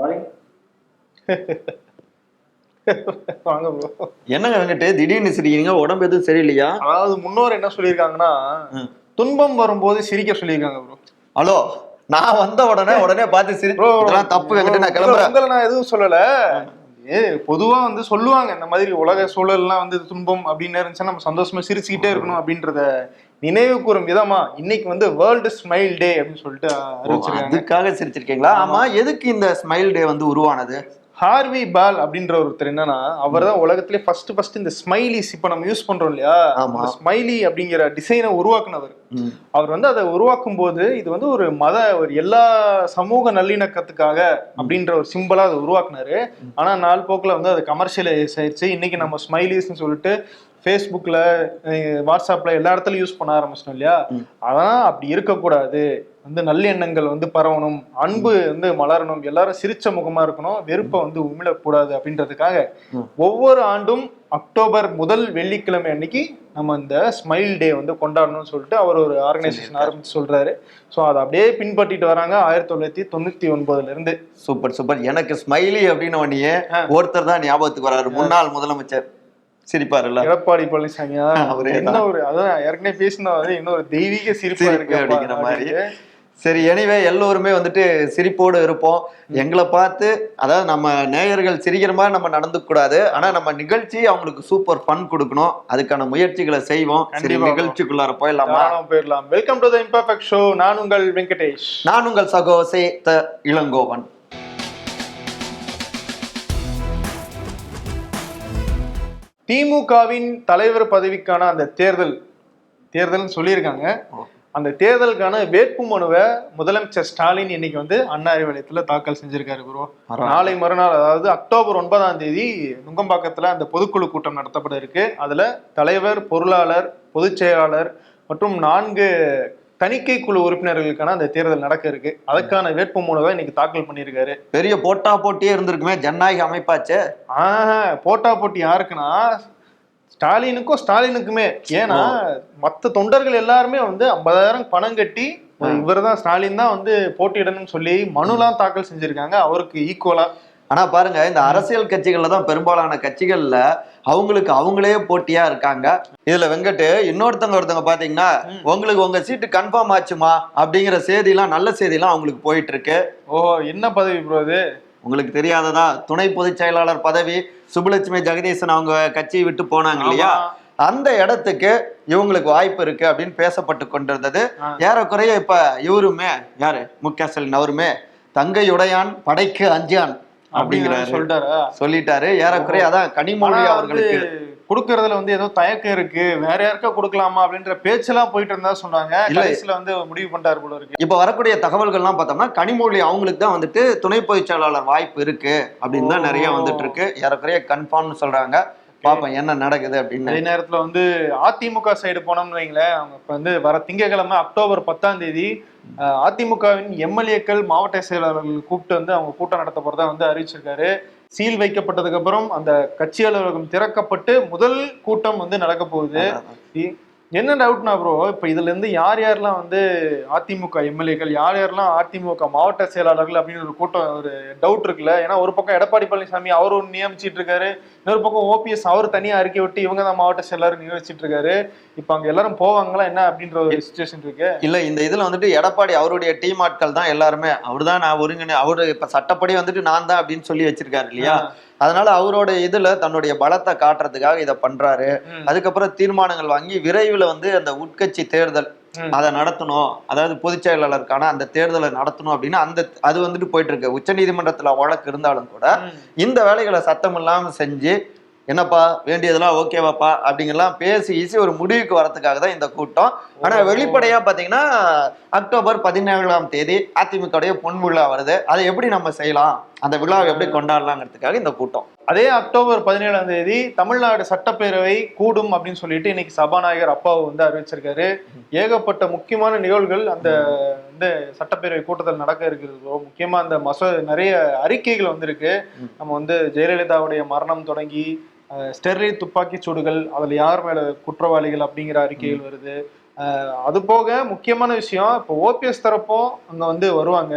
வாங்க ப்ரோ என்னங்க வெங்கட்டு திடீர்னு சிரிக்கிறீங்க உடம்பு எதுவும் சரியில்லையா? அதாவது முன்னோர் என்ன சொல்லியிருக்காங்கன்னா. துன்பம் வரும்போது சிரிக்க சொல்லியிருக்காங்க ப்ரோ ஹலோ நான் வந்த உடனே உடனே பார்த்து சிரி தப்பு வெங்கட்டு நான் கிளம்புறேன். உங்களை நான் எதுவும் சொல்லல. ஏ பொதுவா வந்து சொல்லுவாங்க இந்த மாதிரி உலக சூழல்லாம் வந்து துன்பம் அப்படின்னு இருந்துச்சுன்னா நம்ம சந்தோஷமா சிரிச்சுக்கிட்டே இருக்கணும் அப்படின்றத. நினைவு கூறும் விதமா இன்னைக்கு வந்து வேர்ல்டு ஸ்மைல் டே அப்படின்னு சொல்லிட்டு அதுக்காக சிரிச்சிருக்கீங்களா? ஆமா. எதுக்கு இந்த ஸ்மைல் டே வந்து உருவானது? ஹார்வி பால் அப்படின்ற ஒருத்தர் என்னன்னா அவர் தான் உலகத்திலே ஃபர்ஸ்ட் ஃபர்ஸ்ட் இந்த ஸ்மைலிஸ் இப்ப நம்ம யூஸ் பண்றோம் இல்லையா. ஸ்மைலி அப்படிங்கிற டிசைனை உருவாக்குனவர். அவர் வந்து அதை உருவாக்கும் போது இது வந்து ஒரு மத ஒரு எல்லா சமூக நல்லிணக்கத்துக்காக அப்படின்ற ஒரு சிம்பிளா அதை உருவாக்குனாரு. ஆனா நாள் போக்குல வந்து அது கமர்ஷியலைஸ் ஆயிடுச்சு இன்னைக்கு நம்ம ஸ்மைலிஸ்னு சொல்லிட்டு ஃபேஸ்புக்ல வாட்ஸ்அப்ல எல்லா இடத்துலயும் யூஸ் பண்ண ஆரம்பிச்சிட்டோம் இல்லையா? அதான் அப்படி இருக்கக்கூடாது. வந்து நல்லெண்ணங்கள் வந்து பரவணும். அன்பு வந்து மலரணும். எல்லாரும் சிரிச்ச முகமா இருக்கணும். வெறுப்பை வந்து உமிழக்கூடாது அப்படின்றதுக்காக. ஒவ்வொரு ஆண்டும் அக்டோபர் முதல் வெள்ளிக்கிழமை அன்னைக்கு நம்ம இந்த ஸ்மைல் டே வந்து கொண்டாடணும்னு சொல்லிட்டு அவர் ஒரு ஆர்கனைசேஷன் ஆரம்பிச்சு சொல்றாரு. ஸோ அதை அப்படியே பின்பற்றிட்டு வராங்க ஆயிரத்தி தொள்ளாயிரத்தி தொண்ணூத்தி ஒன்பதுல இருந்து. Super super. எனக்கு ஸ்மைலி அப்படின்னு ஆ. ஒருத்தர் தான் ஞாபகத்துக்கு வராரு. முன்னாள் முதலமைச்சர். சிரிப்பாருல்ல? எடப்பாடி பழனிசாமியா? அவரே என்ன ஒரு அதான் ஏற்கனவே பேசினது இன்னொரு தெய்வீக சிரிப்பா இருக்கு. அப்படிங்கிற மாதிரி. சரி எனிவே எல்லோருமே வந்துட்டு சிரிப்போடு இருப்போம். எங்களை பார்த்து அதாவது நம்ம நேயர்கள் சிரிக்கிற மாதிரி நம்ம நடந்துக்க கூடாது. ஆனா நம்ம நிகழ்ச்சி அவங்களுக்கு சூப்பர் ஃபன் கொடுக்கணும். அதுக்கான முயற்சிகளை செய்வோம். சரி. நிகழ்ச்சிக்குள்ளார போயிடலாமா? போயிடலாம். Welcome to the imperfect show நான் உங்கள் வெங்கடேஷ். நான் உங்கள் சகோசே த இளங்கோவன். திமுகவின் தலைவர் பதவிக்கான அந்த தேர்தல் தேர்தல்னு சொல்லியிருக்காங்க. அந்த தேர்தலுக்கான வேட்பு மனுவை முதலமைச்சர் ஸ்டாலின் இன்னைக்கு வந்து அண்ணா அறிவாலயத்துல தாக்கல் செஞ்சிருக்காரு ப்ரோ பரவாயில்ல. நாளை மறுநாள் அதாவது அக்டோபர் ஒன்பதாம் தேதி நுங்கம்பாக்கத்துல அந்த பொதுக்குழு கூட்டம் நடத்தப்பட இருக்கு. அதுல தலைவர் பொருளாளர் பொதுச் செயலாளர் மற்றும் நான்கு தணிக்கை குழு உறுப்பினர்களுக்கான அந்த தேர்தல் நடக்க இருக்கு. அதுக்கான வேட்பு மனுவை இன்னைக்கு தாக்கல் பண்ணியிருக்காரு. பெரிய போட்டா போட்டியே இருந்திருக்குமே ஜனநாயக அமைப்பாச்சே. ஆஹ் போட்டா போட்டி யாருக்குன்னா ஸ்டாலினுக்கும் ஸ்டாலினுக்குமே. ஏன்னா மத்த தொண்டர்கள் எல்லாருமே வந்து ஐம்பதாயிரம் பணம் கட்டி இவர் தான் ஸ்டாலின் தான் வந்து போட்டியிடணும்னு சொல்லி மனுலாம் தாக்கல் செஞ்சிருக்காங்க. அவருக்கு ஈக்குவலா ஆனா பாருங்க இந்த அரசியல் கட்சிகள்ல தான் பெரும்பாலான கட்சிகள்ல அவங்களுக்கு அவங்களே போட்டியா இருக்காங்க. இதுல வெங்கட்டு இன்னொருத்தவங்க ஒருத்தவங்க பாத்தீங்கன்னா உங்களுக்கு உங்க சீட்டு கன்ஃபார்ம் ஆச்சுமா? அப்படிங்கிற செய்திலாம் நல்ல செய்திலாம் அவங்களுக்கு போயிட்டு இருக்கு ஓ என்ன பதவி ப்ரோ இது உங்களுக்கு தெரியாததா? துணை பொதுச் செயலாளர் பதவி சுப்புலட்சுமி ஜெகதீசன் அவங்க கட்சியை விட்டு போனாங்க இல்லையா. அந்த இடத்துக்கு இவங்களுக்கு வாய்ப்பு இருக்கு அப்படின்னு பேசப்பட்டு கொண்டிருந்தது. ஏறக்குறைய இப்ப இவருமே யாரு? மு க ஸ்டாலின் அவருமே தங்கையுடையான் படைக்கு அஞ்சான். அப்படிங்கிறாரு அப்படிங்கிறாரு. சொல்லிட்டாரா. சொல்லிட்டாரு. ஏறக்குறைய அதான் கனிமொழி அவர்களுக்கு கொடுக்கறதுல வந்து ஏதோ தயக்கம் இருக்கு. வேற யாருக்கா கொடுக்கலாமா அப்படின்ற பேச்செல்லாம் போயிட்டு இருந்தா சொன்னாங்க. கடைசியில வந்து முடிவு பண்ணிட்டாரு போல இருக்கு. இப்ப வரக்கூடிய தகவல்கள்லாம் பார்த்தோம்னா கனிமொழி அவங்களுக்கு தான் வந்துட்டு துணை பொதுச் செயலாளர் வாய்ப்பு இருக்கு அப்படின்னு தான் நிறைய. வந்துட்டு இருக்கு. ஏறக்குறைய கன்ஃபார்ம்னு சொல்றாங்க. பாப்போம் என்ன நடக்குது அப்படின்னு. அதே நேரத்துல வந்து அதிமுக சைடு போனோம்னு வைங்களேன் அவங்க இப்ப வந்து வர திங்கட்கிழமை அக்டோபர் பத்தாம் தேதி அதிமுகவின் எம்எல்ஏக்கள் மாவட்ட செயலாளர்கள் கூப்பிட்டு வந்து அவங்க கூட்டம் நடத்த போறதா வந்து அறிவிச்சிருக்காரு. சீல் வைக்கப்பட்டதுக்கு அப்புறம் அந்த கட்சி அலுவலகம் திறக்கப்பட்டு முதல் கூட்டம் வந்து நடக்க போகுது. என்ன டவுட்னா ப்ரோ இப்ப இதுல இருந்து யார் யாரெல்லாம் வந்து அதிமுக எம்எல்ஏக்கள் யார் யாரெல்லாம் அதிமுக மாவட்ட செயலாளர்கள் அப்படின்னு ஒரு கூட்டம் ஒரு டவுட் இருக்குல்ல? ஏன்னா ஒரு பக்கம் எடப்பாடி பழனிசாமி அவர் ஒன்று நியமிச்சிட்டு இருக்காரு இன்னொரு பக்கம் ஓபிஎஸ் அவர் தனியா அறிக்கை விட்டு இவங்க தான் மாவட்ட செயலாளர் நியமிச்சிட்டு இருக்காரு. இப்ப அங்க எல்லாரும் போவாங்களா? என்ன அப்படின்ற ஒரு சுச்சுவேஷன் இருக்கு. இல்ல இந்த இதுல வந்துட்டு எடப்பாடி அவருடைய டீம் ஆட்கள் தான் எல்லாருமே. அவர்தான் நான் ஒருங்கிணை அவரு இப்ப சட்டப்படி வந்துட்டு நான் தான் அப்படின்னு சொல்லி வச்சிருக்காரு இல்லையா? அதனால அவரோட இதுல தன்னுடைய பலத்தை காட்டுறதுக்காக இதை பண்றாரு. அதுக்கப்புறம் தீர்மானங்கள் வாங்கி விரைவில் வந்து அந்த உட்கட்சி தேர்தல். அதை நடத்தணும் அதாவது பொதுச் செயலாளருக்கான அந்த தேர்தலை நடத்தணும் அப்படின்னு அந்த அது வந்துட்டு போயிட்டு இருக்கு உச்சநீதிமன்றத்துல வழக்கு இருந்தாலும் கூட. இந்த வேலைகளை சத்தம் இல்லாம செஞ்சு என்னப்பா வேண்டியதெல்லாம் ஓகேவாப்பா அப்படிங்கெல்லாம் பேசி ஈசி ஒரு முடிவுக்கு வரதுக்காக தான் இந்த கூட்டம் ஆனா ஓ. வெளிப்படையா பாத்தீங்கன்னா அக்டோபர் பதினேழாம் தேதி அதிமுகவுடைய பொன் விழா வருது அதை எப்படி நம்ம செய்யலாம் அந்த விழாவை எப்படி கொண்டாடலாங்கிறதுக்காக இந்த கூட்டம். அதே அக்டோபர் பதினேழாம் தேதி தமிழ்நாடு சட்டப்பேரவை கூடும் அப்படின்னு சொல்லிட்டு இன்னைக்கு சபாநாயகர் அப்பாவு வந்து அறிவிச்சிருக்காரு. ஏகப்பட்ட முக்கியமான நிகழ்வுகள் அந்த இந்த சட்டப்பேரவை கூட்டத்தில் நடக்க இருக்கிறது. முக்கியமா அந்த மசோ நிறைய அறிக்கைகள் வந்திருக்கு. நம்ம வந்து ஜெயலலிதாவுடைய மரணம் தொடங்கி ஸ்டெர்லைட் துப்பாக்கி சூடுகள் அதில் யார் மேல குற்றவாளிகள் அப்படிங்கிற அறிக்கைகள் வருது. அது போக முக்கியமான விஷயம் இப்போ ஓபிஎஸ் தரப்பும் அங்க வந்து வருவாங்க.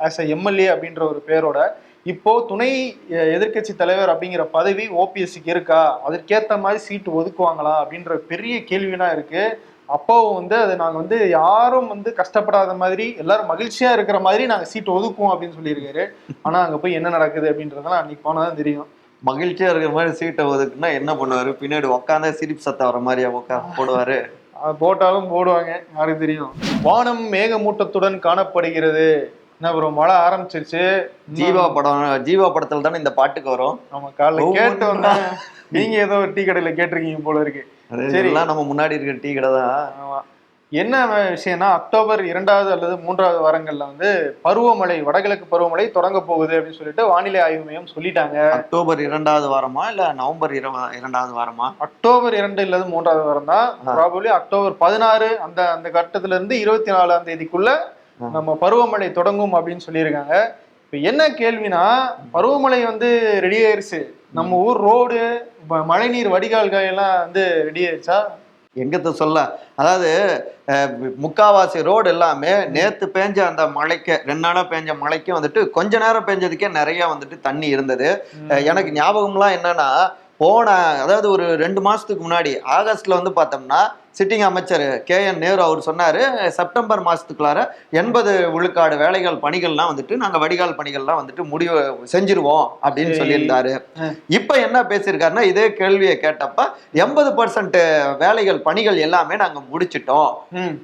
ஆஸ் அ எம்எல்ஏ அப்படின்ற ஒரு பேரோட. இப்போ துணை அஹ், எதிர்க்கட்சி தலைவர் அப்படிங்கிற பதவி ஓபிஎஸ்சிக்கு இருக்கா? அதற்கேத்த மாதிரி சீட்டு ஒதுக்குவாங்களா? அப்படின்ற பெரிய கேள்வினா இருக்கு. அப்போவும் வந்து அது நாங்க வந்து யாரும் வந்து கஷ்டப்படாத மாதிரி எல்லாரும் மகிழ்ச்சியா இருக்கிற மாதிரி நாங்க சீட்டு ஒதுக்குவோம் அப்படின்னு சொல்லியிருக்காரு. ஆனா அங்க போய் என்ன நடக்குது அப்படின்றதெல்லாம் அன்னைக்கு போனாதான் தெரியும். மகிழ்ச்சியா இருக்கிற மாதிரி சீட்டை ஒதுக்குனா என்ன பண்ணுவாரு? பின்னாடி உட்காந்தா சிரிப்பு சத்தம் வர மாதிரியா உட்கா போடுவாரு. போட்டாலும் போடுவாங்க யாருக்கு தெரியும்? வானம் மேகமூட்டத்துடன் காணப்படுகிறது. என்ன ப்ரோ மழை ஆரம்பிச்சிருச்சு. ஜீவா படம் ஜீவா படத்துல தானே இந்த பாட்டுக்கு வரும்? நம்ம காலைல. கேட்டு வந்தேன் நீங்க ஏதோ ஒரு டீ கடையில கேட்டிருக்கீங்க போல இருக்கு. சரி. நம்ம முன்னாடி இருக்கிற டீ கடை தான். ஆமா. என்ன விஷயம்னா அக்டோபர் இரண்டாவது அல்லது மூன்றாவது வாரங்கள்ல வந்து பருவமழை வடகிழக்கு பருவமழை தொடங்க போகுது அப்படின்னு சொல்லிட்டு வானிலை ஆய்வு மையம் சொல்லிட்டாங்க. அக்டோபர் இரண்டாவது வாரமா இல்ல நவம்பர் இரண்டாவது வாரமா? அக்டோபர் இரண்டு இல்லது மூன்றாவது வாரம் தான். ப்ராபப்ளி அக்டோபர் பதினாறு அந்த அந்த கட்டத்துல இருந்து இருபத்தி நாலாம் தேதிக்குள்ள. நம்ம பருவமழை தொடங்கும் அப்படின்னு சொல்லியிருக்காங்க. இப்ப என்ன கேள்வினா பருவமழை வந்து ரெடி ஆயிருச்சு. நம்ம ஊர் ரோடு மழைநீர் வடிகால்கள் எல்லாம் வந்து ரெடி ஆயிருச்சா? எங்கத்த சொல்ல? அதாவது முக்காவாசி ரோடு எல்லாமே நேத்து பேஞ்ச அந்த மழைக்கு ரெண்டு நாளா பேஞ்ச மழைக்கு வந்துட்டு கொஞ்ச நேரம் பேஞ்சதுக்கே நிறைய வந்துட்டு தண்ணி இருந்தது. எனக்கு ஞாபகம்லாம் என்னன்னா போன அதாவது ஒரு ரெண்டு மாசத்துக்கு முன்னாடி ஆகஸ்ட்ல வந்து பார்த்தோம்னா சிட்டிங் அமைச்சர் கே என் நேரு அவர் சொன்னாரு செப்டம்பர் மாசத்துக்குள்ளார எண்பது விழுக்காடு வேலைகள் பணிகள்லாம் வந்துட்டு நாங்க வடிகால் பணிகள்லாம் வந்துட்டு முடிவு செஞ்சிருவோம் அப்படின்னு. சொல்லியிருந்தாரு. இப்ப என்ன பேசியிருக்காருன்னா இதே கேள்வியை கேட்டப்ப எண்பது பர்சன்ட் வேலைகள் பணிகள் எல்லாமே நாங்க முடிச்சிட்டோம்.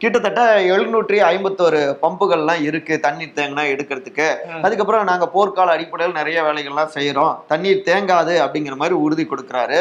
கிட்டத்தட்ட எழுநூற்றி ஐம்பத்தோரு பம்புகள்லாம் இருக்கு தண்ணீர் தேங்கினா எடுக்கிறதுக்கு. அதுக்கப்புறம் நாங்க போர்க்கால அடிப்படையில் நிறைய வேலைகள்லாம் செய்யறோம் தண்ணீர் தேங்காது அப்படிங்கிற மாதிரி உறுதி கொடுக்குறாரு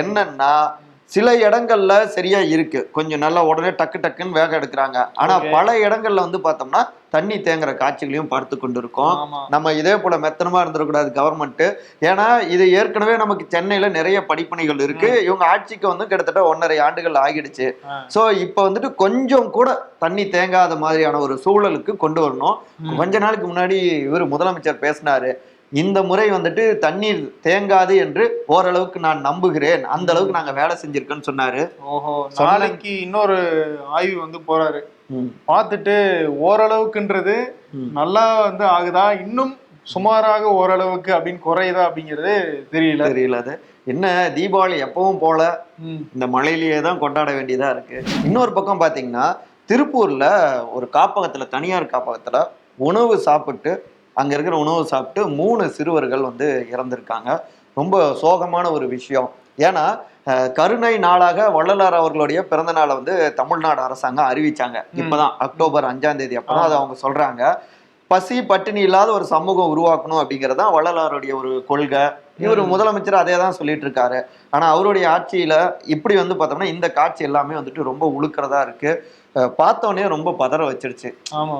என்னன்னா சில இடங்கள்ல சரியா இருக்கு. கொஞ்சம் நல்லா உடனே டக்கு டக்குன்னு வேகம் எடுக்கிறாங்க. ஆனா. பல இடங்கள்ல வந்து பார்த்தோம்னா தண்ணி தேங்குற காட்சிகளையும் பார்த்து கொண்டிருக்கோம். நம்ம இதே போல மெத்தனமா இருந்துடக்கூடாது கவர்மெண்ட் ஏன்னா இது ஏற்கனவே நமக்கு சென்னையில நிறைய படிப்பணிகள் இருக்கு. இவங்க ஆட்சிக்கு வந்து கிட்டத்தட்ட ஒன்றரை ஆண்டுகள் ஆகிடுச்சு. சோ இப்ப வந்துட்டு கொஞ்சம் கூட தண்ணி தேங்காத மாதிரியான ஒரு சூழலுக்கு கொண்டு வரணும். கொஞ்ச நாளுக்கு முன்னாடி இவர் முதலமைச்சர் பேசினாரு. இந்த முறை வந்துட்டு தண்ணீர் தேங்காது என்று ஓரளவுக்கு நான் நம்புகிறேன். அந்த அளவுக்கு நாங்க வேலை செஞ்சிருக்கோன்னு சொன்னாரு. ஓஹோ நாளைக்கு இன்னொரு ஆய்வு வந்து போறாரு. பார்த்துட்டு ஓரளவுக்குன்றது. நல்லா வந்து ஆகுதா? இன்னும் சுமாராக ஓரளவுக்கு அப்படின்னு குறையுதா அப்படிங்கிறது தெரியல. தெரியல அது. என்ன தீபாவளி எப்பவும் போல. இந்த மழையிலேயே தான் கொண்டாட வேண்டியதா இருக்கு. இன்னொரு பக்கம் பாத்தீங்கன்னா திருப்பூர்ல ஒரு காப்பகத்துல தனியார் காப்பகத்துல உணவு சாப்பிட்டு அங்க இருக்கிற உணவு சாப்பிட்டு மூணு சிறுவர்கள் வந்து இறந்திருக்காங்க. ரொம்ப சோகமான ஒரு விஷயம். ஏன்னா கருணை நாளாக வள்ளலார் அவர்களுடைய பிறந்த நாளை வந்து தமிழ்நாடு அரசாங்கம் அறிவிச்சாங்க. இப்பதான் அக்டோபர் அஞ்சாம் தேதி. அப்பதான் அதை அவங்க சொல்றாங்க. பசி பட்டினி இல்லாத ஒரு சமூகம் உருவாக்கணும் அப்படிங்கிறது தான் வள்ளலாருடைய ஒரு கொள்கை. இவர். முதலமைச்சர் அதே தான் சொல்லிட்டு இருக்காரு ஆனா அவருடைய ஆட்சியில இப்படி வந்து பார்த்தோம்னா இந்த காட்சி எல்லாமே வந்துட்டு ரொம்ப உழுக்கிறதா இருக்கு. பார்த்தோன்னே ரொம்ப பதற வச்சிருச்சு. ஆமா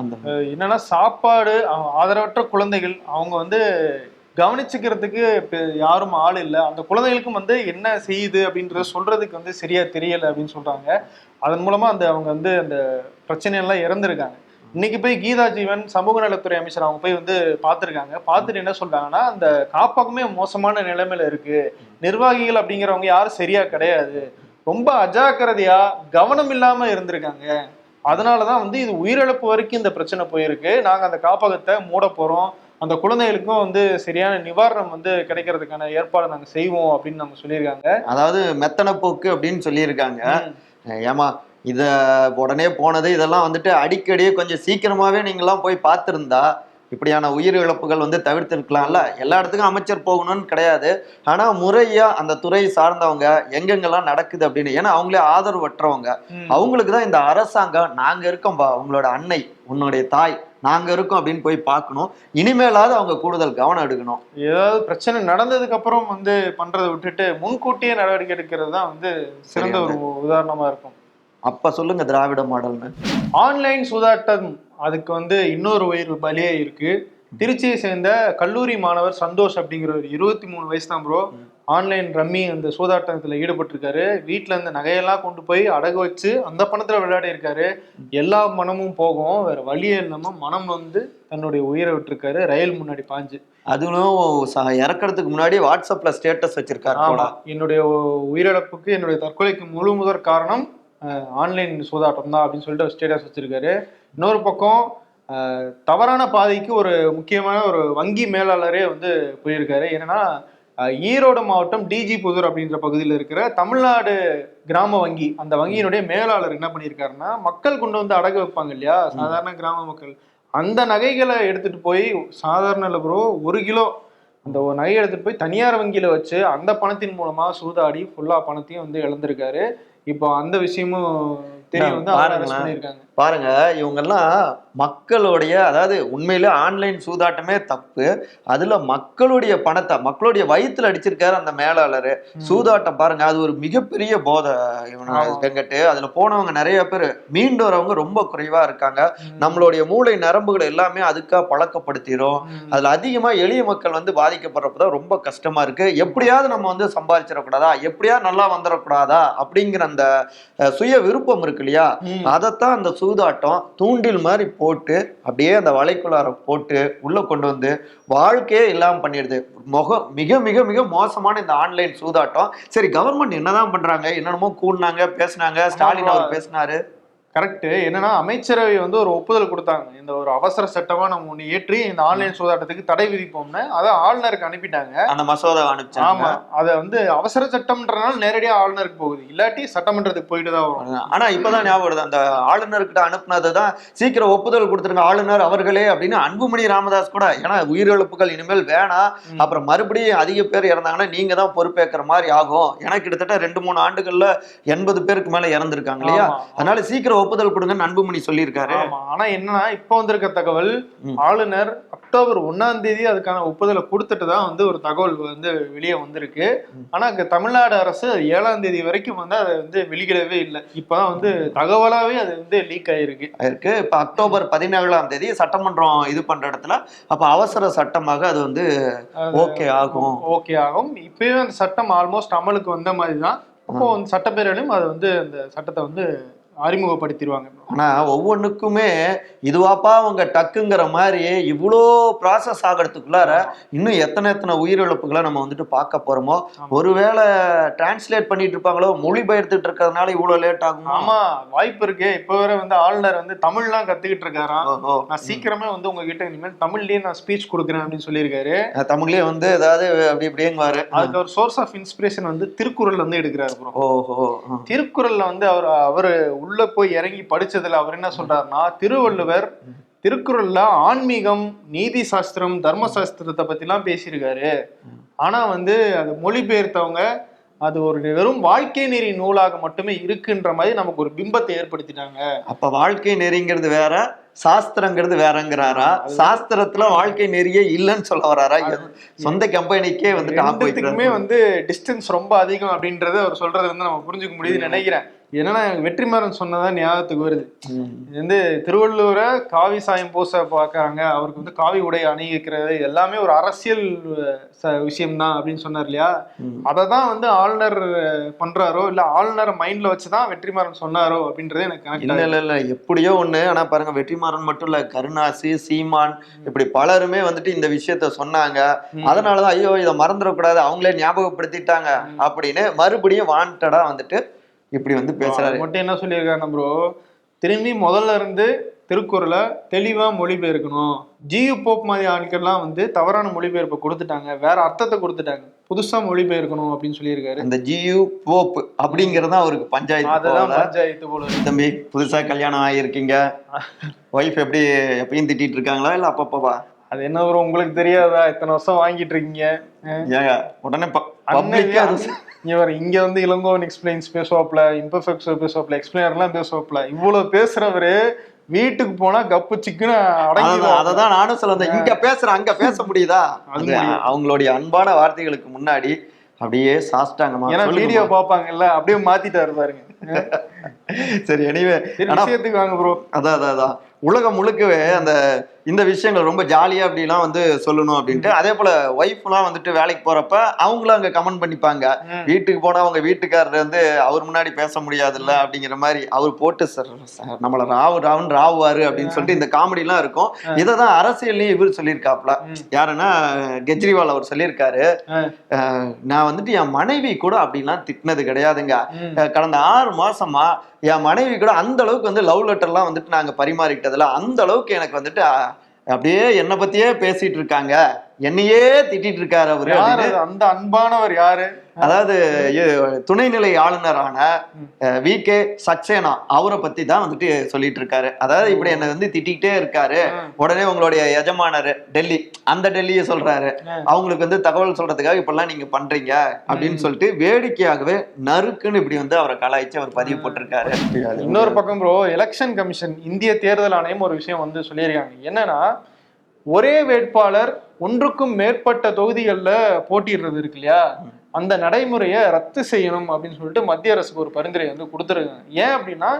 அந்த என்னன்னா சாப்பாடு ஆதரவற்ற குழந்தைகள் அவங்க வந்து கவனிச்சுக்கிறதுக்கு யாரும் ஆள் இல்லை. அந்த குழந்தைகளுக்கும் வந்து என்ன செய்யுது அப்படின்றத சொல்றதுக்கு வந்து சரியா தெரியல அப்படின்னு சொல்றாங்க. அதன் மூலமா அந்த அவங்க வந்து அந்த பிரச்சனையெல்லாம் இறந்துருக்காங்க. இன்னைக்கு போய் கீதா ஜீவன் சமூக நலத்துறை அமைச்சர் அவங்க போய் வந்து பார்த்துருக்காங்க பார்த்துட்டு என்ன சொல்றாங்கன்னா அந்த காப்பகமே மோசமான நிலைமையில இருக்கு. நிர்வாகிகள் அப்படிங்கிறவங்க யாரும் சரியா கிடையாது. ரொம்ப அஜாக்கிரதையா கவனம் இல்லாம இருந்திருக்காங்க. அதனாலதான் வந்து இது உயிரிழப்பு வரைக்கும் இந்த பிரச்சனை போயிருக்கு. நாங்க அந்த காப்பகத்தை மூட போறோம். அந்த குழந்தைகளுக்கும் வந்து சரியான நிவாரணம் வந்து கிடைக்கிறதுக்கான ஏற்பாடு நாங்க செய்வோம் அப்படின்னு நம்ம சொல்லியிருக்காங்க. அதாவது மெத்தன போக்கு அப்படின்னு சொல்லியிருக்காங்க. ஏமா இத உடனே போனது இதெல்லாம் வந்துட்டு அடிக்கடி கொஞ்சம் சீக்கிரமாவே நீங்கெல்லாம் போய் பார்த்திருந்தா இப்படியான உயிர் இழப்புகள் வந்து தவிர்த்திருக்கலாம்ல? எல்லா இடத்துக்கும் அமைச்சர் போகணும்னு கிடையாது. ஆனா முறையா அந்த துறை சார்ந்தவங்க எங்கெங்கெல்லாம் நடக்குது அப்படின்னு ஏன்னா அவங்களே ஆதரவற்றவங்க. அவங்களுக்கு தான் இந்த அரசாங்கம் நாங்க இருக்கோம்பா உங்களோட அன்னை உன்னுடைய தாய் நாங்க இருக்கோம் அப்படின்னு போய் பார்க்கணும். இனிமேலாவது அவங்க கூடுதல் கவனம் எடுக்கணும். ஏதாவது பிரச்சனை நடந்ததுக்கு அப்புறம் வந்து பண்றதை விட்டுட்டு முன்கூட்டியே நடவடிக்கை எடுக்கிறது தான் வந்து சிறந்த ஒரு உதாரணமா இருக்கும். அப்ப சொல்லுங்க திராவிட மாடல்னு. ஆன்லைன் சூதாட்டம் அதுக்கு வந்து இன்னொரு உயிர் பலியே இருக்கு. திருச்சியை சேர்ந்த கல்லூரி மாணவர் சந்தோஷ் அப்படிங்கிற ஒரு இருபத்தி மூணு வயசு தான் ப்ரோ ஆன்லைன் ரம்மி அந்த சூதாட்டத்துல ஈடுபட்டிருக்காரு. வீட்டுல இருந்த நகையெல்லாம் கொண்டு போய் அடகு வச்சு அந்த பணத்துல விளையாடி இருக்காரு. எல்லா மனமும் போகும். வேற வழியே இல்லாம மனம் வந்து தன்னுடைய உயிரை விட்டிருக்காரு. ரயில் முன்னாடி பாஞ்சு. அதுவும் இறக்கறதுக்கு முன்னாடி வாட்ஸ்அப்ல ஸ்டேட்டஸ் வச்சிருக்காரு என்னுடைய உயிரிழப்புக்கு என்னுடைய தற்கொலைக்கு முழு முதற் காரணம் ஆன்லைன் சூதாட்டம் தான் அப்படின்னு சொல்லிட்டு ஸ்டேட்டஸ் வச்சிருக்காரு. இன்னொரு பக்கம் தவறான பாதைக்கு ஒரு முக்கியமான ஒரு வங்கி மேலாளரே வந்து போயிருக்காரு. என்னன்னா ஈரோடு மாவட்டம் டிஜி புதூர் அப்படின்ற பகுதியில் இருக்கிற தமிழ்நாடு கிராம வங்கி. அந்த வங்கியினுடைய மேலாளர் என்ன பண்ணியிருக்காருன்னா மக்கள் கொண்டு வந்து அடகு வைப்பாங்க இல்லையா? சாதாரண கிராம மக்கள். அந்த நகைகளை எடுத்துட்டு போய் சாதாரண ப்ரோ ஒரு கிலோ அந்த ஒரு நகையை எடுத்துட்டு போய் தனியார் வங்கியில வச்சு அந்த பணத்தின் மூலமா சூதாடி ஃபுல்லா பணத்தையும் வந்து இழந்திருக்காரு. இப்போ அந்த விஷயமும் தெரிய வந்து பாருங்களேன். பாருங்க இவங்கெல்லாம் மக்களுடைய அதாவது உண்மையிலே ஆன்லைன் சூதாட்டமே தப்பு. அதுல மக்களுடைய பணத்தை மக்களுடைய வயித்துல அடிச்சிருக்காரு அந்த மேலாளர். சூதாட்டம் பாருங்க அது ஒரு மிகப்பெரிய போதை. வெங்கட்டு. அதுல போனவங்க நிறைய பேர் மீண்டு வரவங்க ரொம்ப குறைவா இருக்காங்க. நம்மளுடைய மூளை நரம்புகள் எல்லாமே அதுக்கா பழக்கப்படுத்திடும். அதுல அதிகமா எளிய மக்கள் வந்து பாதிக்கப்படுறப்பதான் ரொம்ப கஷ்டமா இருக்கு. எப்படியாவது நம்ம வந்து சம்பாதிச்சிடக்கூடாதா? எப்படியாவது நல்லா வந்துடக்கூடாதா? அப்படிங்கிற அந்த சுய விருப்பம் இருக்கு இல்லையா. அதைத்தான் அந்த சூதாட்டம் தூண்டில் மாதிரி போட்டு அப்படியே அந்த வலைக்குள்ளார போட்டு உள்ள கொண்டு வந்து வாழ்க்கையே இல்லாம பண்ணிடுது. முகம் மிக மிக மிக மோசமான இந்த ஆன்லைன் சூதாட்டம். சரி கவர்மெண்ட் என்னதான் பண்றாங்க? என்னென்னமோ கூடினாங்க பேசுனாங்க. ஸ்டாலின் அவர் பேசினாரு. கரெக்ட் என்னன்னா அமைச்சரவை வந்து ஒரு ஒப்புதல் கொடுத்தாங்க. இந்த ஒரு அவசர சட்டமா நம்ம ஒண்ணு ஏற்றி இந்த ஆன்லைன் சூதாட்டத்துக்கு தடை விதிப்போம்னு அதை ஆளுநருக்கு அனுப்பிட்டாங்க. அந்த மசோதா அனுப்பிச்சாங்க. ஆமா. அத வந்து அவசர சட்டம்ன்றனால நேரடியா ஆளுநருக்கு போகுது. இல்லாட்டி சட்டமன்றத்துக்கு போயிட்டு தான் வரும். ஆனா இப்பதான் ஞாபகம் வருது. அந்த ஆளுநர்கிட்ட அனுப்புனதுதான் சீக்கிரம் ஒப்புதல் கொடுத்துருங்க ஆளுநர் அவர்களே அப்படின்னு அன்புமணி ராமதாஸ் கூட. ஏன்னா உயிரிழப்புகள் இனிமேல் வேணாம். அப்புறம் மறுபடியும் அதிக பேர் இறந்தாங்கன்னா நீங்க தான் பொறுப்பேற்கிற மாதிரி ஆகும். ஏன்னா கிட்டத்தட்ட ரெண்டு மூணு ஆண்டுகள்ல எண்பது பேருக்கு மேல இறந்திருக்காங்க இல்லையா. அதனால சீக்கிரம் ஒப்புதல் கொடுங்கன்னு அன்புமணி சொல்லியிருக்காரு. ஆனா என்னன்னா இப்ப வந்திருக்க தகவல். ஆளுநர் அக்டோபர் ஒண்ணாம் தேதி அதுக்கான ஒப்புதலை கொடுத்துட்டு தான் வந்து ஒரு தகவல் வந்து வெளியே வந்திருக்கு. ஆனா இங்க தமிழ்நாடு அரசு ஏழாம் தேதி வரைக்கும் வந்து அதை வந்து வெளியிடவே இல்லை. இப்பதான் வந்து தகவலாவே அது வந்து லீக் ஆயிருக்கு. இருக்கு. இப்ப அக்டோபர் பதினேழாம் தேதி சட்டமன்றம் இது பண்ற இடத்துல அப்ப அவசர சட்டமாக அது வந்து ஓகே ஆகும். ஓகே ஆகும். இப்பயும் அந்த சட்டம் ஆல்மோஸ்ட் அமலுக்கு வந்த மாதிரி தான். அப்போ வந்து சட்டப்பேரவையிலும் அதை வந்து அந்த சட்டத்தை வந்து அறிமுகப்படுத்திடுவாங்க. ஆனா ஒவ்வொன்றுக்குமே இதுவாப்பா அவங்க டக்குங்கிற மாதிரி இவ்வளோ ப்ராசஸ் ஆகிறதுக்குள்ளார இன்னும் எத்தனை எத்தனை உயிரிழப்புகளை நம்ம வந்துட்டு பார்க்க போறோமோ? ஆமா. ஒருவேளை டிரான்ஸ்லேட் பண்ணிட்டு இருப்பாங்களோ? மொழிபெயர்த்துட்டு இருக்கிறதுனால இவ்வளோ லேட் ஆகுமா? ஆமா வாய்ப்பு இருக்கு. இப்ப வேற வந்து ஆளுநர் வந்து தமிழ்லாம் கத்துக்கிட்டு இருக்காராம். நான் சீக்கிரமே வந்து உங்ககிட்ட இனிமேல் தமிழ்லயே நான் ஸ்பீச் கொடுக்குறேன் அப்படின்னு சொல்லியிருக்காரு. தமிழ்லயே வந்து ஏதாவது அப்படி இப்படிங்குவாரு அதுக்கு ஒரு சோர்ஸ் ஆஃப் இன்ஸ்பிரேஷன் வந்து திருக்குறள் வந்து எடுக்கிறாரு ஓஹோ. திருக்குறள்ல வந்து அவர் அவரு உள்ள போய் இறங்கி படிச்சதுல அவர் என்ன சொல்றாருன்னா திருவள்ளுவர் திருக்குறள்ல ஆன்மீகம் நீதி சாஸ்திரம் தர்ம சாஸ்திரத்தை பத்திலாம் பேசியிருக்காரு. ஆனா வந்து அது மொழிபெயர்த்தவங்க அது ஒரு வெறும் வாழ்க்கை நெறி நூலாக மட்டுமே இருக்குன்ற மாதிரி நமக்கு ஒரு பிம்பத்தை ஏற்படுத்திட்டாங்க. அப்ப வாழ்க்கை நெறிங்கிறது வேற சாஸ்திரங்கிறது வேறங்கிறாரா? சாஸ்திரத்துல வாழ்க்கை நெறியே இல்லைன்னு சொல்ல வராரா? சொந்த கம்பெனிக்கே வந்துட்டு. வந்து டிஸ்டன்ஸ் ரொம்ப அதிகம் அப்படின்றத அவர் சொல்றது வந்து நம்ம புரிஞ்சுக்க முடியுதுன்னு நினைக்கிறேன். என்னன்னா வெற்றிமாறன் சொன்னதான் ஞாபகத்துக்கு வருது. இது வந்து திருவள்ளுவரை காவி சாயம் பூச பார்க்கறாங்க. அவருக்கு வந்து காவி உடை அணிவிக்கிறது எல்லாமே ஒரு அரசியல் விஷயம்தான் அப்படின்னு சொன்னார் இல்லையா. அதை தான் வந்து ஆளுநர் பண்றாரோ இல்ல ஆளுநர் மைண்ட்ல வச்சுதான் வெற்றிமாறன் சொன்னாரோ அப்படின்றது எனக்கு இல்ல. இல்ல இல்ல. எப்படியோ ஒண்ணு. ஆனா பாருங்க வெற்றிமாறன் மட்டும் இல்ல கருணாசி சீமான் இப்படி பலருமே வந்துட்டு இந்த விஷயத்த சொன்னாங்க. அதனாலதான் ஐயோ இதை மறந்துடக்கூடாது. அவங்களே ஞாபகப்படுத்திட்டாங்க அப்படின்னு மறுபடியும் வாண்டடா வந்துட்டு இப்படி வந்து பேசுறாரு. மட்டும் என்ன சொல்லியிருக்காரு ப்ரோ திரும்பி முதல்ல இருந்து திருக்குறளை தெளிவா மொழிபெயர்க்கணும். ஜியு போப் மாதிரி ஆட்கள்லாம் வந்து தவறான மொழிபெயர்ப்பை கொடுத்துட்டாங்க. வேற அர்த்தத்தை கொடுத்துட்டாங்க. புதுசா மொழிபெயர்க்கணும் அப்படின்னு சொல்லியிருக்காரு. அந்த ஜியு போப் அப்படிங்கறதுதான் அவருக்கு பஞ்சாயத்து அதுதான். பஞ்சாயத்து போல. தம்பி புதுசா கல்யாணம் ஆகியிருக்கீங்க. ஒய்ஃப் எப்படி எப்பயும் திட்டிட்டு இருக்காங்களா இல்ல அப்பப்பவா? அது என்ன ப்ரோ உங்களுக்கு தெரியாதா? இத்தனை வருஷம் வாங்கிட்டு இருக்கீங்க. ஏங்க உடனே அண்ணன் பப்ளிக்கா இவர் இங்க வந்து இளங்கோவன் எக்ஸ்பிளைன்ஸ் பேசுவாப்ல இம்பர்ஃபெக்ட்ஸ் பேசுவாப்ல எக்ஸ்பிளைனர்லாம் பேசுவாப்ல இவ்வளவு பேசுறவரு வீட்டுக்கு போனா கப்பு சிக்குன்னு அததான் நானும் சொல்ல இங்க பேசுறேன் அங்க பேச முடியுதா. அவங்களுடைய அன்பான வார்த்தைகளுக்கு முன்னாடி அப்படியே சாஸ்டாங்கம்மா ஏன்னா. வீடியோ பாப்பாங்கல்ல அப்படியே மாத்திட்டாரு பாருங்க. சரி எனிவே விஷயத்துக்கு வாங்க ப்ரோ அதான் அதான் அதான். உலகம் முழுக்கவே அந்த இந்த விஷயங்கள் ரொம்ப ஜாலியா அப்படிலாம் வந்து சொல்லணும் அப்படின்ட்டு அதே போல ஒய்ஃப்லாம் வந்துட்டு வேலைக்கு போறப்ப அவங்களும் அங்க கமெண்ட் பண்ணிப்பாங்க. வீட்டுக்கு போனா அவங்க வீட்டுக்காரர் வந்து அவர் முன்னாடி பேச முடியாதுல்ல அப்படிங்கிற மாதிரி அவர் போட்டு சார் சார் நம்மள ராவு ராவுன்னு ராவுவாரு அப்படின்னு சொல்லிட்டு இந்த காமெடி எல்லாம் இருக்கும். இதை தான் அரசியல்லையும் இவர் சொல்லியிருக்காப்ல. யாருன்னா கெஜ்ரிவால் அவர் சொல்லியிருக்காரு. நான் வந்துட்டு என் மனைவி கூட அப்படிலாம் திட்டினது கிடையாதுங்க. கடந்த ஆறு மாசமா என் மனைவி கூட அந்த அளவுக்கு வந்து லவ் லெட்டர்லாம் வந்துட்டு நாங்க பரிமாறிக்கிட்டதுல அந்த அளவுக்கு எனக்கு வந்துட்டு அப்படியே என்னை பத்தியே பேசிட்டு இருக்காங்க. என்னையே திட்டிட்டு இருக்காரு அவரு? அந்த அன்பானவர் யாரு? அதாவது துணைநிலை ஆளுநரான வி. கே. சக்சேனா அவரை பத்தி தான் வந்துட்டு சொல்லிட்டு இருக்காரு அதாவது இப்படி என்ன வந்து திட்டிக்கிட்டே இருக்காரு. உடனே உங்களுடைய எஜமானர் டெல்லி அந்த டெல்லியை சொல்றாரு. அவங்களுக்கு வந்து தகவல் சொல்றதுக்காக இப்பெல்லாம் நீங்க பண்றீங்க அப்படின்னு சொல்லிட்டு வேடிக்கையாகவே நறுக்குன்னு இப்படி வந்து அவரை கலாய்ச்சி அவர் பதிவு போட்டிருக்காரு. இன்னொரு பக்கம் ப்ரோ எலெக்ஷன் கமிஷன் இந்திய தேர்தல் ஆணையம் ஒரு விஷயம் வந்து சொல்லியிருக்காங்க. என்னன்னா ஒரே வேட்பாளர் ஒன்றுக்கும் மேற்பட்ட தொகுதிகளில் போட்டியிடுறது இருக்கு இல்லையா? அந்த நடைமுறையை ரத்து செய்யணும் அப்படின்னு சொல்லிட்டு மத்திய அரசுக்கு ஒரு பரிந்துரை வந்து கொடுத்துருக்காங்க. ஏன் அப்படின்னா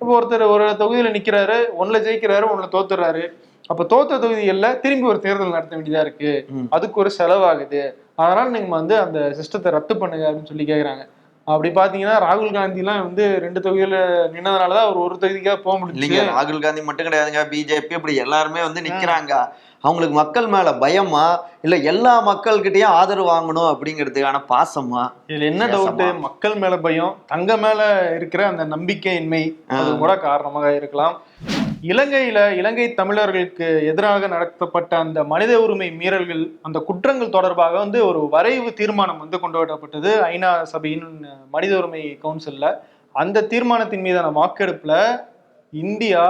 இப்போ ஒருத்தர் ஒரு தொகுதியில் நிற்கிறாரு ஒன்றில் ஜெயிக்கிறாரு ஒன்றில் தோத்துறாரு. அப்போ தோத்த தொகுதிகளில் திரும்பி ஒரு தேர்தல் நடத்த வேண்டியதா இருக்கு. அதுக்கு ஒரு செலவாகுது. அதனால நீங்க வந்து அந்த சிஸ்டத்தை ரத்து பண்ணுங்க அப்படின்னு சொல்லி கேக்குறாங்க. அப்படி பாத்தீங்கன்னா ராகுல் காந்திலாம் வந்து ரெண்டு தொகுதியில நின்னதுனாலதான் அவர் ஒரு தொகுதிக்காக போக முடியல ராகுல் காந்தி மட்டும் கிடையாதுங்க. பிஜேபி இப்படி எல்லாருமே வந்து நிக்கிறாங்க. அவங்களுக்கு மக்கள் மேல பயமா இல்ல எல்லா மக்கள்கிட்டயும் ஆதரவு வாங்கணும் அப்படிங்கிறதுக்கான பாசமா? இதுல என்ன டவுட் மக்கள் மேல பயம் தங்க மேல இருக்கிற அந்த நம்பிக்கையின்மை அது கூட காரணமாக இருக்கலாம். இலங்கையில இலங்கை தமிழர்களுக்கு எதிராக நடத்தப்பட்ட அந்த மனித உரிமை மீறல்கள் அந்த குற்றங்கள் தொடர்பாக வந்து ஒரு வரைவு தீர்மானம் வந்து கொண்டு வரப்பட்டது ஐநா சபையின் மனித உரிமை கவுன்சில்ல அந்த தீர்மானத்தின் மீதான வாக்கெடுப்புல இந்தியா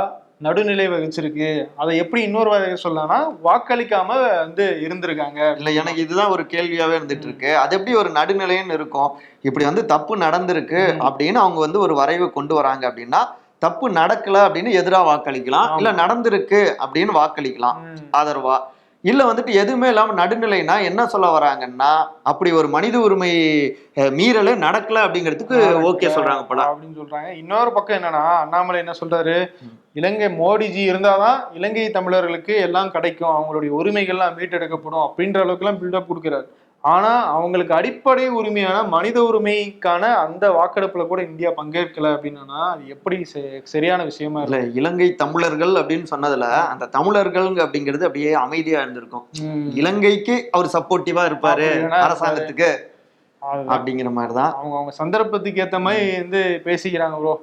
நடுநிலை வகிச்சிருக்கு. அதை எப்படி இன்னொரு வகை சொல்லலாம்னா வாக்களிக்காம வந்து இருந்திருக்காங்க. இல்ல எனக்கு இதுதான் ஒரு கேள்வியாவே இருந்துட்டு இருக்கு அது எப்படி ஒரு நடுநிலைன்னு இருக்கும்? இப்படி வந்து தப்பு நடந்திருக்கு அப்படின்னு அவங்க வந்து ஒரு வரைவு கொண்டு வராங்க அப்படின்னா தப்பு நடக்கல அப்படின்னு எதிரா வாக்களிக்கலாம். இல்ல நடந்திருக்கு அப்படின்னு வாக்களிக்கலாம். ஆதரவா? இல்ல வந்துட்டு எதுவுமே இல்லாம நடுநிலைனா என்ன சொல்ல வராங்கன்னா அப்படி ஒரு மனித உரிமை மீறலே நடக்கல அப்படிங்கிறதுக்கு ஓகே சொல்றாங்க போல. அப்படின்னு சொல்றாங்க. இன்னொரு பக்கம் என்னன்னா அண்ணாமலை என்ன சொல்றாரு? இலங்கை மோடிஜி இருந்தாதான் இலங்கை தமிழர்களுக்கு எல்லாம் கிடைக்கும். அவங்களுடைய உரிமைகள்லாம் மீட்டெடுக்கப்படும் அப்படின்ற அளவுக்கு எல்லாம் பில்டப் கொடுக்கிறாரு. ஆனா அவங்களுக்கு அடிப்படை உரிமையான மனித உரிமைக்கான அந்த வாக்கெடுப்புல கூட இந்தியா பங்கேற்கல அப்படின்னா அது எப்படி சரியான விஷயமா இல்ல இலங்கை தமிழர்கள் அப்படின்னு சொன்னதுல அந்த தமிழர்கள் அப்படிங்கிறது அப்படியே அமைதியா இருந்திருக்கும். இலங்கைக்கு அவர் சப்போர்ட்டிவா இருப்பாரு அரசாங்கத்துக்கு. அப்படிங்கிற மாதிரிதான். அவங்க அவங்க சந்தர்ப்பத்துக்கு ஏத்த மாதிரி வந்து பேசிக்கிறாங்க ப்ரோ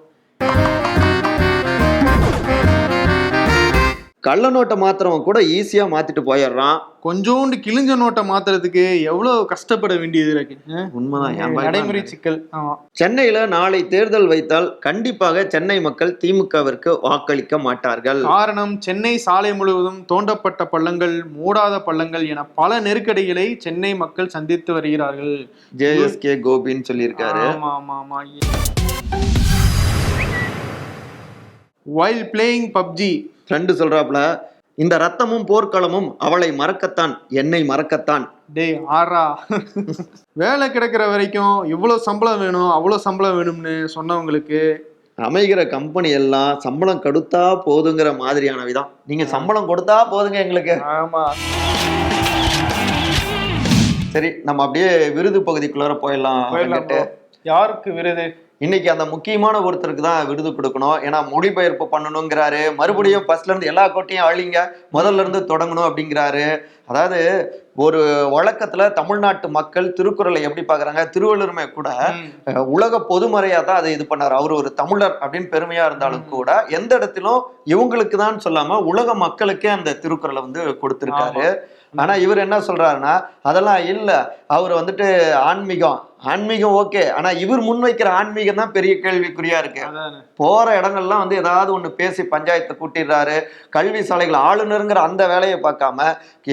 கள்ள நோட்டை மாத்திரவன் கூட ஈஸியா மாத்திட்டு போயிடுறான். கொஞ்சோண்டு கிழிஞ்ச நோட்டை மாத்துறதுக்கு எவ்வளவு கஷ்டப்பட வேண்டியது இருக்கு? உண்மைதான் நடைமுறை? சிக்கல். சென்னையில நாளை தேர்தல் வைத்தால் கண்டிப்பாக சென்னை மக்கள் திமுகவிற்கு வாக்களிக்க மாட்டார்கள். காரணம் சென்னை சாலை முழுவதும் தோண்டப்பட்ட பள்ளங்கள் மூடாத பள்ளங்கள் என பல நெருக்கடிகளை சென்னை மக்கள் சந்தித்து வருகிறார்கள். ஜேஎஸ்கே கோபின்னு சொல்லியிருக்காரு. ஆமா ஆமா ஆமா. வைல் பிளேயிங் பப்ஜி ஃப்ரெண்டு சொல்றாப்ல இந்த ரத்தமும் போர்க்களமும் அவளை மறக்கத்தான் என்னை மறக்கத்தான். டேய் ஆறா வேலை கிடைக்கிற வரைக்கும் இவ்வளவு சம்பளம் வேணும் அவ்வளவு சம்பளம் வேணும்னு சொன்னவங்களுக்கு அமைகிற கம்பெனி எல்லாம் சம்பளம் கொடுத்தா போதுங்கிற மாதிரியான விதம் நீங்க சம்பளம் கொடுத்தா போதுங்க எங்களுக்கு. ஆமா. சரி நம்ம அப்படியே விருது பகுதிக்குள்ளார போயிடலாம். யாருக்கு விருது? இன்னைக்கு அந்த முக்கியமான ஒருத்தருக்கு தான் விருது கொடுக்கணும். ஏன்னா மொழிபெயர்ப்பு பண்ணணுங்கிறாரு. மறுபடியும் ஃபர்ஸ்ட்ல இருந்து எல்லா கோட்டையும் அழிங்க. முதல்ல இருந்து தொடங்கணும் அப்படிங்கிறாரு. அதாவது ஒரு வழக்கத்துல தமிழ்நாட்டு மக்கள் திருக்குறளை எப்படி பாக்குறாங்க திருவள்ளுவருமே கூட உலக பொதுமறையா தான் அதை இது பண்ணாரு. அவர் ஒரு தமிழர் அப்படின்னு பெருமையா இருந்தாலும் கூட எந்த இடத்திலும் இவங்களுக்கு தான் சொல்லாம உலக மக்களுக்கே அந்த திருக்குறளை வந்து கொடுத்திருக்காரு. ஆனா இவர் என்ன சொல்றாருன்னா அதெல்லாம் இல்ல. அவர் வந்துட்டு ஆன்மீகம் ஆன்மீகம் ஓகே. ஆனா இவர் முன்வைக்கிற ஆன்மீகம் தான் பெரிய கேள்விக்குறியா இருக்கு. போற இடங்கள்லாம் வந்து ஏதாவது ஒண்ணு பேசி பஞ்சாயத்தை கூட்டிடுறாரு. கல்வி சாலைகள் ஆளுநருங்கிற அந்த வேலையை பார்க்காம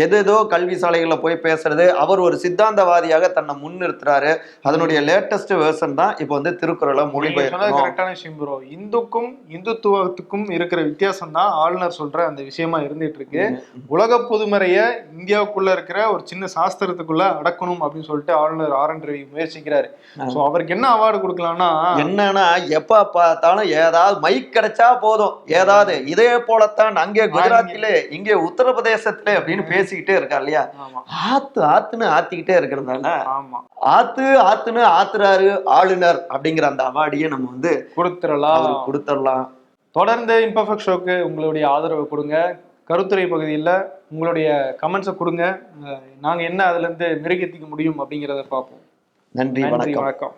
எதேதோ கல்வி சாலைகள்ல போய் பேசுறது அவர் ஒரு சித்தாந்தவாதியாக தன்னை முன்னிறுத்துறாரு அதனுடைய லேட்டஸ்ட் வேர்ஷன் தான் இப்போ வந்து திருக்குறளை மொழிபெயர்க்கணும். கரெக்டான விஷயம் ப்ரோ இந்துக்கும் இந்துத்துவத்துக்கும் இருக்கிற வித்தியாசம் தான் ஆளுநர் சொல்ற அந்த விஷயமா இருந்துட்டு இருக்கு. உலக பொதுமறைய இந்தியாவுக்குள்ள இருக்கிற ஒரு சின்ன சாஸ்திரத்துக்குள்ள அடக்கணும் அப்படின்னு சொல்லிட்டு ஆளுநர் ஆர் என் ரவி முயற்சி முயற்சிக்கிறாரு சோ அவருக்கு என்ன அவார்டு கொடுக்கலாம்னா என்னன்னா எப்ப பார்த்தாலும் ஏதாவது மைக் கிடைச்சா போதும். ஏதாவது இதே போலத்தான் அங்கே குஜராத்திலே இங்கே. உத்தரப்பிரதேசத்திலே அப்படின்னு பேசிக்கிட்டே இருக்கா இல்லையா? ஆத்து ஆத்துன்னு ஆத்திக்கிட்டே இருக்கிறதால ஆமா. ஆத்து ஆத்துன்னு ஆத்துறாரு ஆளுநர் அப்படிங்கிற அந்த அவார்டையே நம்ம வந்து கொடுத்துடலாம். கொடுத்துடலாம். தொடர்ந்து இம்பர்ஃபெக்ட் ஷோக்கு உங்களுடைய ஆதரவு கொடுங்க. கருத்துரை பகுதியில் உங்களுடைய கமெண்ட்ஸை கொடுங்க. அஹ் நாங்க என்ன அதுல இருந்து மெருகேற்றிக்க முடியும் அப்படிங்கிறத பார்ப்போம். நன்றி வணக்கம்.